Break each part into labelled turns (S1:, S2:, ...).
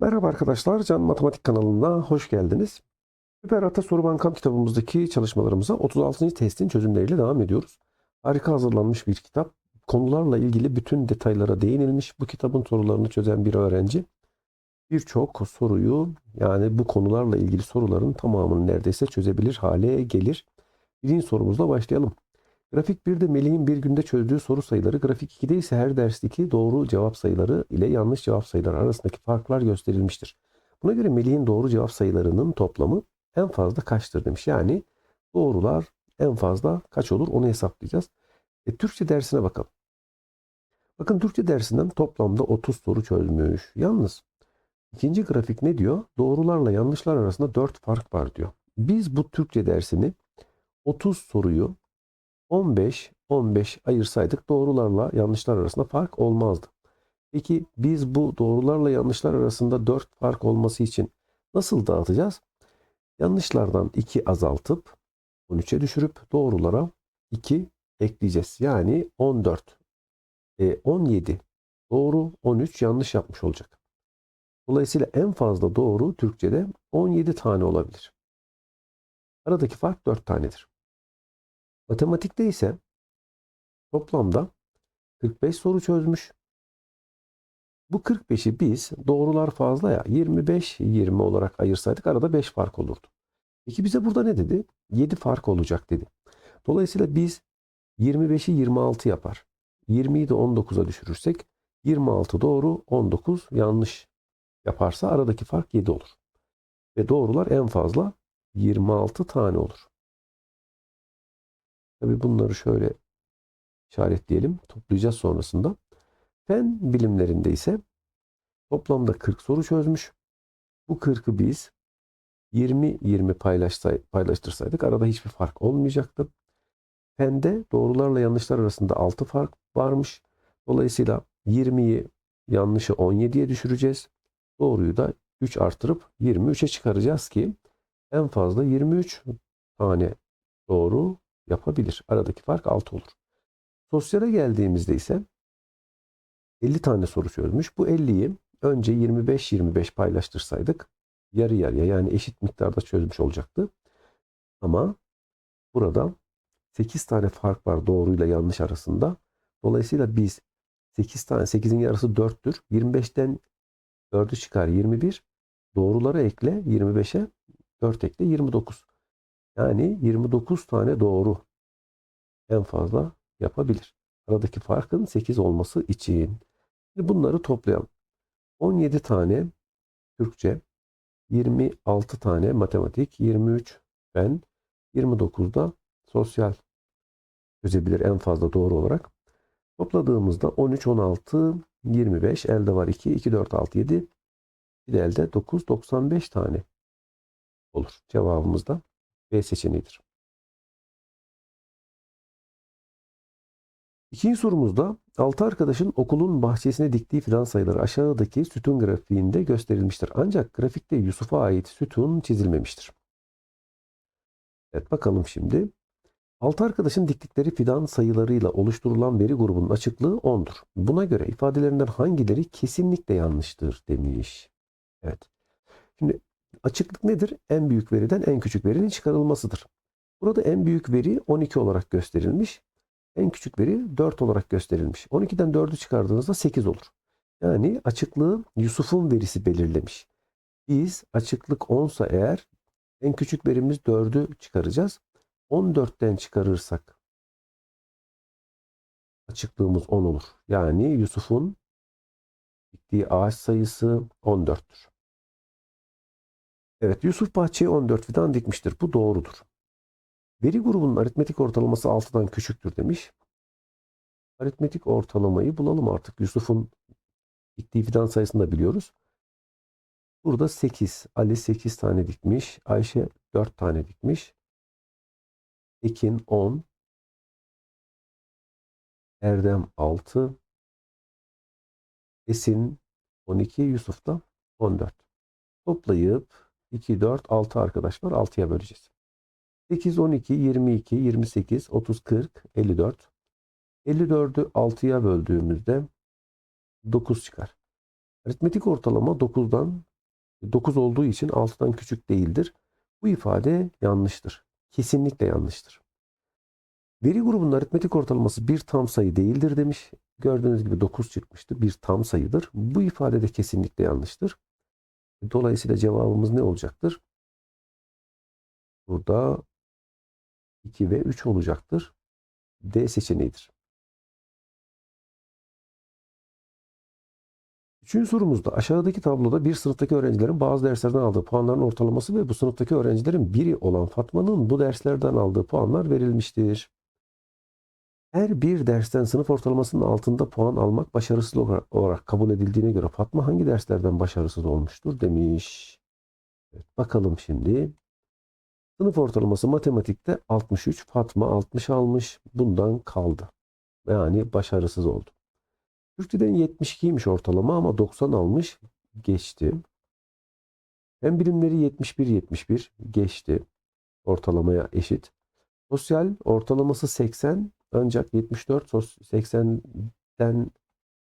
S1: Merhaba arkadaşlar, Can Matematik kanalına hoş geldiniz. Süper Ata Soru Bankam kitabımızdaki çalışmalarımıza 36. testin çözümleriyle devam ediyoruz. Harika hazırlanmış bir kitap. Konularla ilgili bütün detaylara değinilmiş. Bu kitabın sorularını çözen bir öğrenci birçok soruyu yani bu konularla ilgili soruların tamamını neredeyse çözebilir hale gelir. Birinci sorumuzla başlayalım. Grafik 1'de Melih'in bir günde çözdüğü soru sayıları, grafik 2'de ise her dersteki doğru cevap sayıları ile yanlış cevap sayıları arasındaki farklar gösterilmiştir. Buna göre Melih'in doğru cevap sayılarının toplamı en fazla kaçtır demiş. Yani doğrular en fazla kaç olur onu hesaplayacağız. E, Türkçe dersine bakalım. Bakın Türkçe dersinden toplamda 30 soru çözmüş. Yalnız ikinci grafik ne diyor? Doğrularla yanlışlar arasında 4 fark var diyor. Biz bu Türkçe dersini 30 soruyu 15 15 ayırsaydık doğrularla yanlışlar arasında fark olmazdı. Peki biz bu doğrularla yanlışlar arasında 4 fark olması için nasıl dağıtacağız? Yanlışlardan 2 azaltıp 13'e düşürüp doğrulara 2 ekleyeceğiz. Yani 14 e, 17 doğru 13 yanlış yapmış olacak. Dolayısıyla en fazla doğru Türkçe'de 17 tane olabilir. Aradaki fark 4 tanedir. Matematikte ise toplamda 45 soru çözmüş. Bu 45'i biz doğrular fazla ya 25-20 olarak ayırsaydık arada 5 fark olurdu. Peki bize burada ne dedi? 7 fark olacak dedi. Dolayısıyla biz 25'i 26 yapar. 20'yi de 19'a düşürürsek 26 doğru 19 yanlış yaparsa aradaki fark 7 olur. Ve doğrular en fazla 26 tane olur. Tabii bunları şöyle işaretleyelim. Toplayacağız sonrasında. Fen bilimlerinde ise toplamda 40 soru çözmüş. Bu 40'ı biz 20-20 paylaşsay, paylaştırsaydık arada hiçbir fark olmayacaktı. Fende doğrularla yanlışlar arasında 6 fark varmış. Dolayısıyla 20'yi yanlışı 17'ye düşüreceğiz. Doğruyu da 3 artırıp 23'e çıkaracağız ki en fazla 23 tane doğru yapabilir. Aradaki fark 6 olur. Sosyale geldiğimizde ise 50 tane soru çözmüş. Bu 50'yi önce 25-25 paylaştırsaydık yarı yarıya yani eşit miktarda çözmüş olacaktı. Ama burada 8 tane fark var doğruyla yanlış arasında. Dolayısıyla biz 8 tane 8'in yarısı 4'tür. 25'ten 4'ü çıkar 21. Doğruları ekle 25'e 4 ekle 29. Yani 29 tane doğru en fazla yapabilir. Aradaki farkın 8 olması için. Bunları toplayalım. 17 tane Türkçe, 26 tane matematik, 23 fen, 29 da sosyal çözebilir en fazla doğru olarak. Topladığımızda 13, 16, 25, elde var 2, 2, 4, 6, 7, bir de elde 9, 95 tane olur. Cevabımız da B seçeneğidir. İkinci sorumuzda 6 arkadaşın okulun bahçesine diktiği fidan sayıları aşağıdaki sütun grafiğinde gösterilmiştir. Ancak grafikte Yusuf'a ait sütun çizilmemiştir. Evet bakalım şimdi. 6 arkadaşın diktikleri fidan sayılarıyla oluşturulan veri grubunun açıklığı 10'dur. Buna göre ifadelerinden hangileri kesinlikle yanlıştır demiş. Evet. Şimdi açıklık nedir? En büyük veriden en küçük verinin çıkarılmasıdır. Burada en büyük veri 12 olarak gösterilmiş. En küçük veri 4 olarak gösterilmiş. 12'den 4'ü çıkardığınızda 8 olur. Yani açıklığı Yusuf'un verisi belirlemiş. Biz açıklık 10 sa eğer en küçük verimiz 4'ü çıkaracağız. 14'ten çıkarırsak açıklığımız 10 olur. Yani Yusuf'un diktiği ağaç sayısı 14'tür. Evet Yusuf bahçeye 14 fidan dikmiştir. Bu doğrudur. Veri grubunun aritmetik ortalaması 6'dan küçüktür demiş. Aritmetik ortalamayı bulalım artık. Yusuf'un diktiği fidan sayısını da biliyoruz. Burada 8. Ali 8 tane dikmiş. Ayşe 4 tane dikmiş. Ekin 10. Erdem 6. Esin 12. Yusuf da 14. Toplayıp 2, 4, 6 arkadaş var. 6'ya böleceğiz. 8, 12, 22, 28, 30, 40, 54. 54'ü 6'ya böldüğümüzde 9 çıkar. Aritmetik ortalama 9'dan 9 olduğu için 6'dan küçük değildir. Bu ifade yanlıştır. Kesinlikle yanlıştır. Veri grubunun aritmetik ortalaması bir tam sayı değildir demiş. Gördüğünüz gibi 9 çıkmıştı. Bir tam sayıdır. Bu ifade de kesinlikle yanlıştır. Dolayısıyla cevabımız ne olacaktır? Burada 2 ve 3 olacaktır. D seçeneğidir. Üçüncü sorumuzda aşağıdaki tabloda bir sınıftaki öğrencilerin bazı derslerden aldığı puanların ortalaması ve bu sınıftaki öğrencilerin biri olan Fatma'nın bu derslerden aldığı puanlar verilmiştir. Her bir dersten sınıf ortalamasının altında puan almak başarısız olarak- kabul edildiğine göre Fatma hangi derslerden başarısız olmuştur demiş. Evet, bakalım şimdi. Sınıf ortalaması matematikte 63, Fatma 60 almış. Bundan kaldı. Yani başarısız oldu. Türkçeden 72'ymiş ortalama ama 90 almış. Geçti. Fen bilimleri 71-71 geçti. Ortalamaya eşit. Sosyal ortalaması 80 ancak 74 sos- 80'den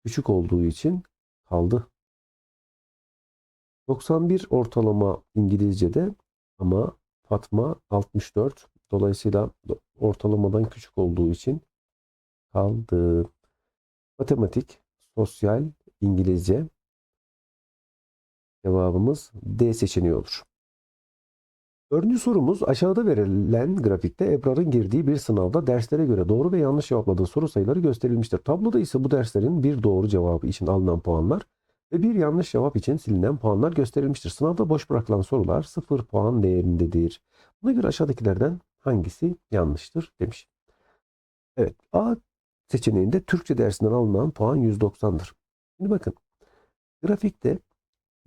S1: küçük olduğu için kaldı. 91 ortalama İngilizce'de ama Fatma 64. Dolayısıyla ortalamadan küçük olduğu için kaldı. Matematik, sosyal, İngilizce cevabımız D seçeneği olur. Dördüncü sorumuz aşağıda verilen grafikte Ebrar'ın girdiği bir sınavda derslere göre doğru ve yanlış cevapladığı soru sayıları gösterilmiştir. Tabloda ise bu derslerin bir doğru cevabı için alınan puanlar ve bir yanlış cevap için silinen puanlar gösterilmiştir. Sınavda boş bırakılan sorular 0 puan değerindedir. Buna göre aşağıdakilerden hangisi yanlıştır demiş. Evet A seçeneğinde Türkçe dersinden alınan puan 190'dır. Şimdi bakın grafikte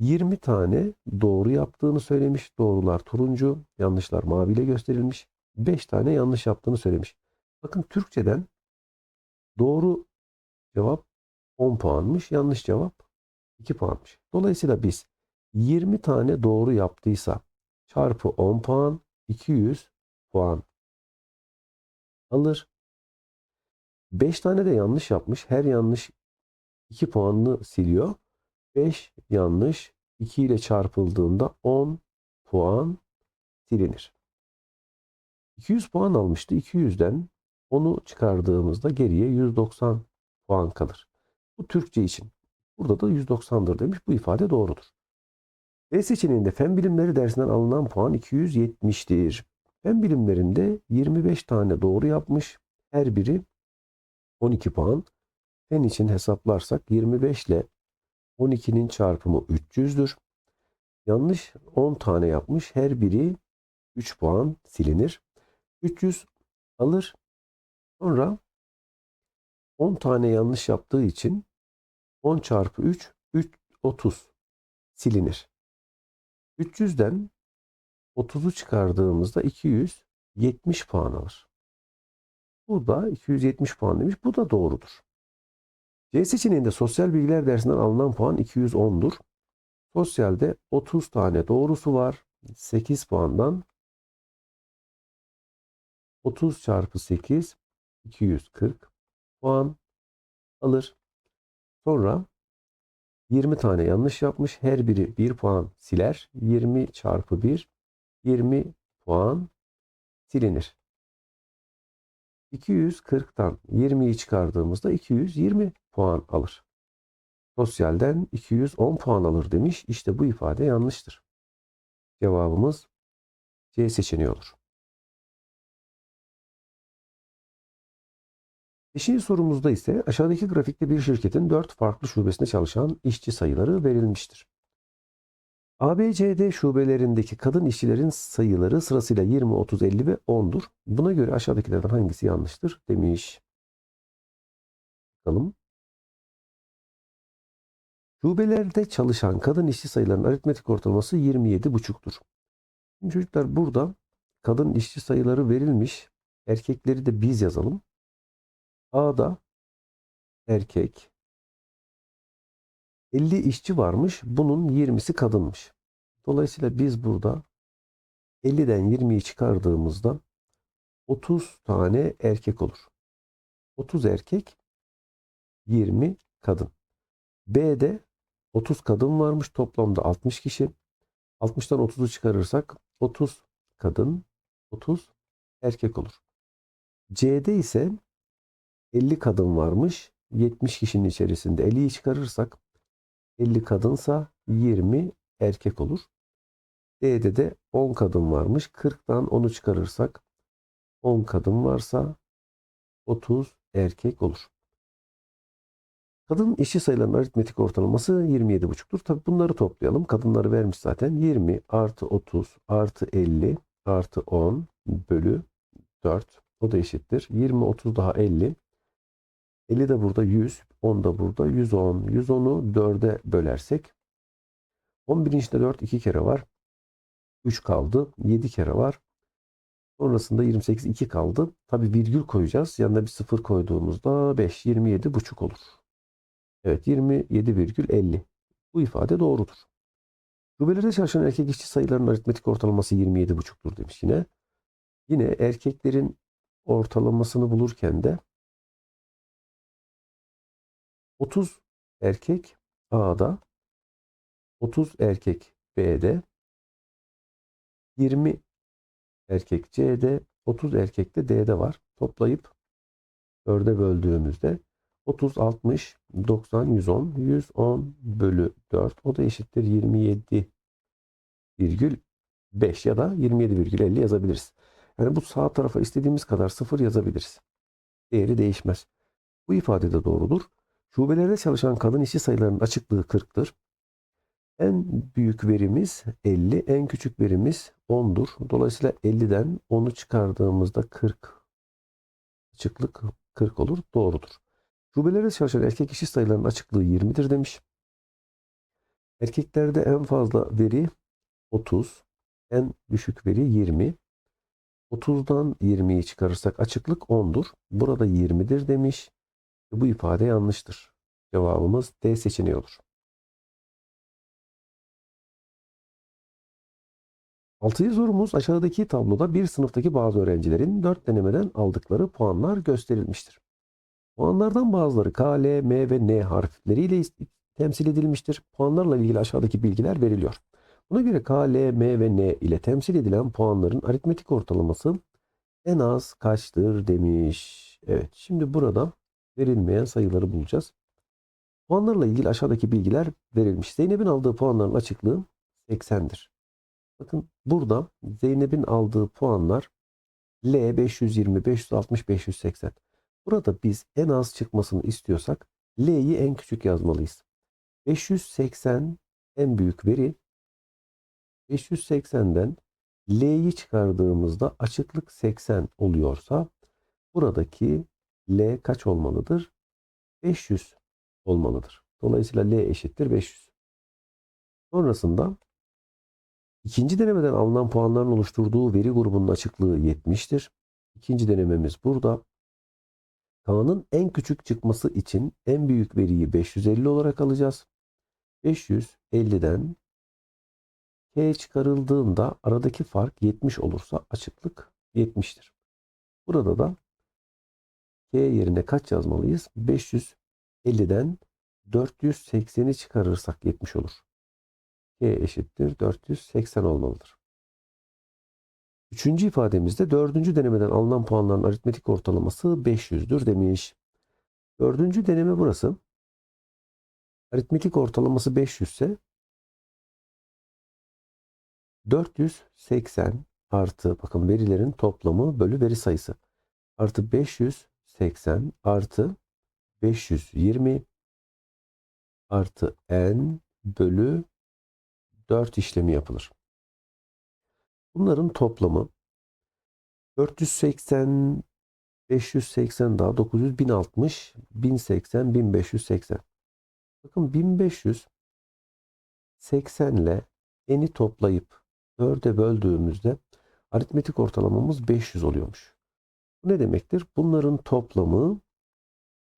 S1: 20 tane doğru yaptığını söylemiş. Doğrular turuncu, yanlışlar maviyle gösterilmiş. 5 tane yanlış yaptığını söylemiş. Bakın Türkçeden doğru cevap 10 puanmış, yanlış cevap 2 puanmış. Dolayısıyla biz 20 tane doğru yaptıysa çarpı 10 puan 200 puan alır. 5 tane de yanlış yapmış. Her yanlış 2 puanını siliyor. 5 yanlış 2 ile çarpıldığında 10 puan silinir. 200 puan almıştı. 200'den 10'u çıkardığımızda geriye 190 puan kalır. Bu Türkçe için. Burada da 190'dır demiş. Bu ifade doğrudur. B seçeneğinde fen bilimleri dersinden alınan puan 270'tir. Fen bilimlerinde 25 tane doğru yapmış. Her biri 12 puan. Fen için hesaplarsak 25 ile 12'nin çarpımı 300'dür. Yanlış 10 tane yapmış. Her biri 3 puan silinir. 300 alır. Sonra 10 tane yanlış yaptığı için 10 çarpı 3, 3 30 silinir. 300'den 30'u çıkardığımızda 270 puan alır. Bu da 270 puan demiş. Bu da doğrudur. C seçeneğinde sosyal bilgiler dersinden alınan puan 210'dur. Sosyalde 30 tane doğrusu var. 8 puandan 30 çarpı 8 240 puan alır. Sonra 20 tane yanlış yapmış. Her biri 1 puan siler. 20 çarpı 1 20 puan silinir. 240'tan 20'yi çıkardığımızda 220 puan alır. Sosyalden 210 puan alır demiş. İşte bu ifade yanlıştır. Cevabımız C seçeneği olur. Beşinci sorumuzda ise aşağıdaki grafikte bir şirketin 4 farklı şubesinde çalışan işçi sayıları verilmiştir. ABCD şubelerindeki kadın işçilerin sayıları sırasıyla 20, 30, 50 ve 10'dur. Buna göre aşağıdakilerden hangisi yanlıştır demiş. Bakalım. Şubelerde çalışan kadın işçi sayılarının aritmetik ortalaması 27,5'tur. Şimdi çocuklar burada kadın işçi sayıları verilmiş. Erkekleri de biz yazalım. A'da erkek 50 işçi varmış. Bunun 20'si kadınmış. Dolayısıyla biz burada 50'den 20'yi çıkardığımızda 30 tane erkek olur. 30 erkek 20 kadın. B'de 30 kadın varmış. Toplamda 60 kişi. 60'tan 30'u çıkarırsak 30 kadın, 30 erkek olur. C'de ise 50 kadın varmış. 70 kişinin içerisinde 50'yi çıkarırsak 50 kadınsa 20 erkek olur. D'de de 10 kadın varmış. 40'tan 10'u çıkarırsak 10 kadın varsa 30 erkek olur. Kadın işçi sayılarının aritmetik ortalaması 27,5'tur. Tabi bunları toplayalım. Kadınları vermiş zaten. 20 artı 30 artı 50 artı 10 bölü 4. O da eşittir. 20, 30 daha 50. 50 de burada 100. 10 da burada 110. 110'u 4'e bölersek 11'in içinde 4 2 kere var. 3 kaldı. 7 kere var. Sonrasında 28 2 kaldı. Tabi virgül koyacağız. Yanına bir sıfır koyduğumuzda 5 27 buçuk olur. Evet 27,50. Bu ifade doğrudur. Şubelerde çalışan erkek işçi sayılarının aritmetik ortalaması 27,5'tur demiş yine. Yine erkeklerin ortalamasını bulurken de 30 erkek A'da, 30 erkek B'de, 20 erkek C'de, 30 erkek de D'de var. Toplayıp 4'e böldüğümüzde 30, 60, 90, 110, 110 bölü 4 o da eşittir 27,5 ya da 27,50 yazabiliriz. Yani bu sağ tarafa istediğimiz kadar sıfır yazabiliriz. Değeri değişmez. Bu ifade de doğrudur. Şubelerde çalışan kadın işçi sayılarının açıklığı 40'tır. En büyük verimiz 50, en küçük verimiz 10'dur. Dolayısıyla 50'den 10'u çıkardığımızda 40 açıklık 40 olur. Doğrudur. Şubelerde çalışan erkek işçi sayılarının açıklığı 20'dir demiş. Erkeklerde en fazla veri 30, en düşük veri 20. 30'dan 20'yi çıkarırsak açıklık 10'dur. Burada 20'dir demiş. Bu ifade yanlıştır. Cevabımız D seçeneği olur. Altıncı sorumuz aşağıdaki tabloda bir sınıftaki bazı öğrencilerin 4 denemeden aldıkları puanlar gösterilmiştir. Puanlardan bazıları K, L, M ve N harfleriyle temsil edilmiştir. Puanlarla ilgili aşağıdaki bilgiler veriliyor. Buna göre K, L, M ve N ile temsil edilen puanların aritmetik ortalaması en az kaçtır demiş. Evet şimdi burada verilmeyen sayıları bulacağız. Puanlarla ilgili aşağıdaki bilgiler verilmiş. Zeynep'in aldığı puanların açıklığı 80'dir. Bakın burada Zeynep'in aldığı puanlar L 520, 560, 580. Burada biz en az çıkmasını istiyorsak L'yi en küçük yazmalıyız. 580 en büyük veri. 580'den L'yi çıkardığımızda açıklık 80 oluyorsa buradaki L kaç olmalıdır? 500 olmalıdır. Dolayısıyla L eşittir 500. Sonrasında ikinci denemeden alınan puanların oluşturduğu veri grubunun açıklığı 70'tir. İkinci denememiz burada. K'nın en küçük çıkması için en büyük veriyi 550 olarak alacağız. 550'den K çıkarıldığında aradaki fark 70 olursa açıklık 70'tir. Burada da K yerine kaç yazmalıyız? 550'den 480'i çıkarırsak 70 olur. K eşittir 480 olmalıdır. Üçüncü ifademizde dördüncü denemeden alınan puanların aritmetik ortalaması 500'dür demiş. Dördüncü deneme burası. Aritmetik ortalaması 500 ise 480 artı bakın verilerin toplamı bölü veri sayısı artı 580 artı 520 artı n bölü 4 işlemi yapılır. Bunların toplamı 480 580 daha 900 1060 1080 1580. Bakın 1580 ile eni toplayıp 4'e böldüğümüzde aritmetik ortalamamız 500 oluyormuş. Bu ne demektir? Bunların toplamı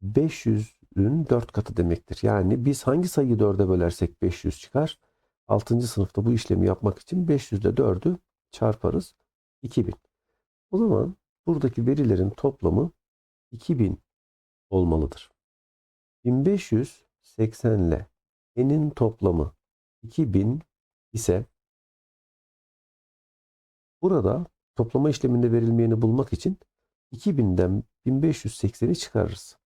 S1: 500'ün 4 katı demektir. Yani biz hangi sayıyı 4'e bölersek 500 çıkar. 6. sınıfta bu işlemi yapmak için 500 ile 4'ü çarparız 2000. O zaman buradaki verilerin toplamı 2000 olmalıdır. 1580 ile n'in toplamı 2000 ise burada toplama işleminde verilmeyeni bulmak için 2000'den 1580'i çıkarırız.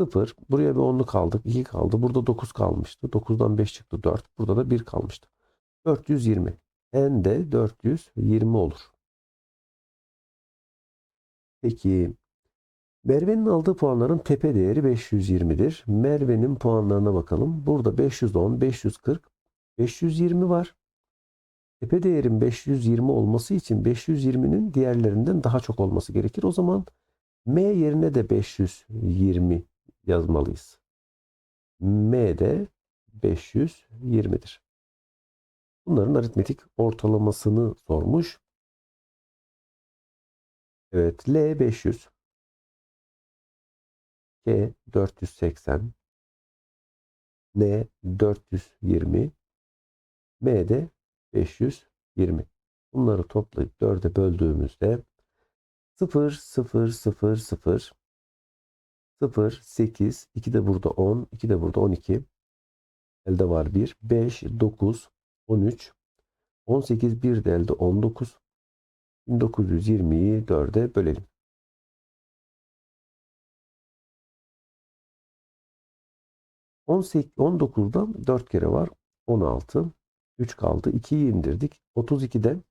S1: 0. Buraya bir 10'lu kaldık. 2 kaldı. Burada 9 kalmıştı. 9'dan 5 çıktı 4. Burada da 1 kalmıştı. 420. N de 420 olur. Peki Merve'nin aldığı puanların tepe değeri 520'dir. Merve'nin puanlarına bakalım. Burada 510, 540, 520 var. Tepe değerin 520 olması için 520'nin diğerlerinden daha çok olması gerekir. O zaman M yerine de 520 yazmalıyız. M de 520'dir. Bunların aritmetik ortalamasını sormuş. Evet, L 500. K 480. N 420. M de 520. Bunları toplayıp 4'e böldüğümüzde 0 0 0 0 0 8 2 de burada 10 2 de burada 12 elde var 1 5 9 13 18 bir de elde 19 1920'yi 4'e bölelim. On 19'dan 4 kere var. 16. 3 kaldı. 2'yi indirdik. 32'den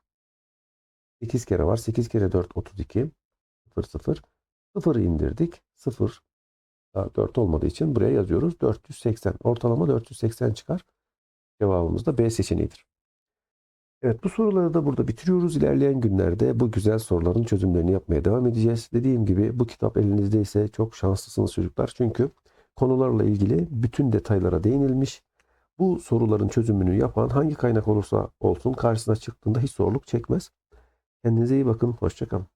S1: 8 kere var. 8 kere 4 32. 0 0. 0'ı indirdik. 0 daha 4 olmadığı için buraya yazıyoruz. 480. Ortalama 480 çıkar. Cevabımız da B seçeneğidir. Evet bu soruları da burada bitiriyoruz. İlerleyen günlerde bu güzel soruların çözümlerini yapmaya devam edeceğiz. Dediğim gibi bu kitap elinizdeyse çok şanslısınız çocuklar. Çünkü konularla ilgili bütün detaylara değinilmiş. Bu soruların çözümünü yapan hangi kaynak olursa olsun karşısına çıktığında hiç zorluk çekmez. Kendinize iyi bakın. Hoşçakalın.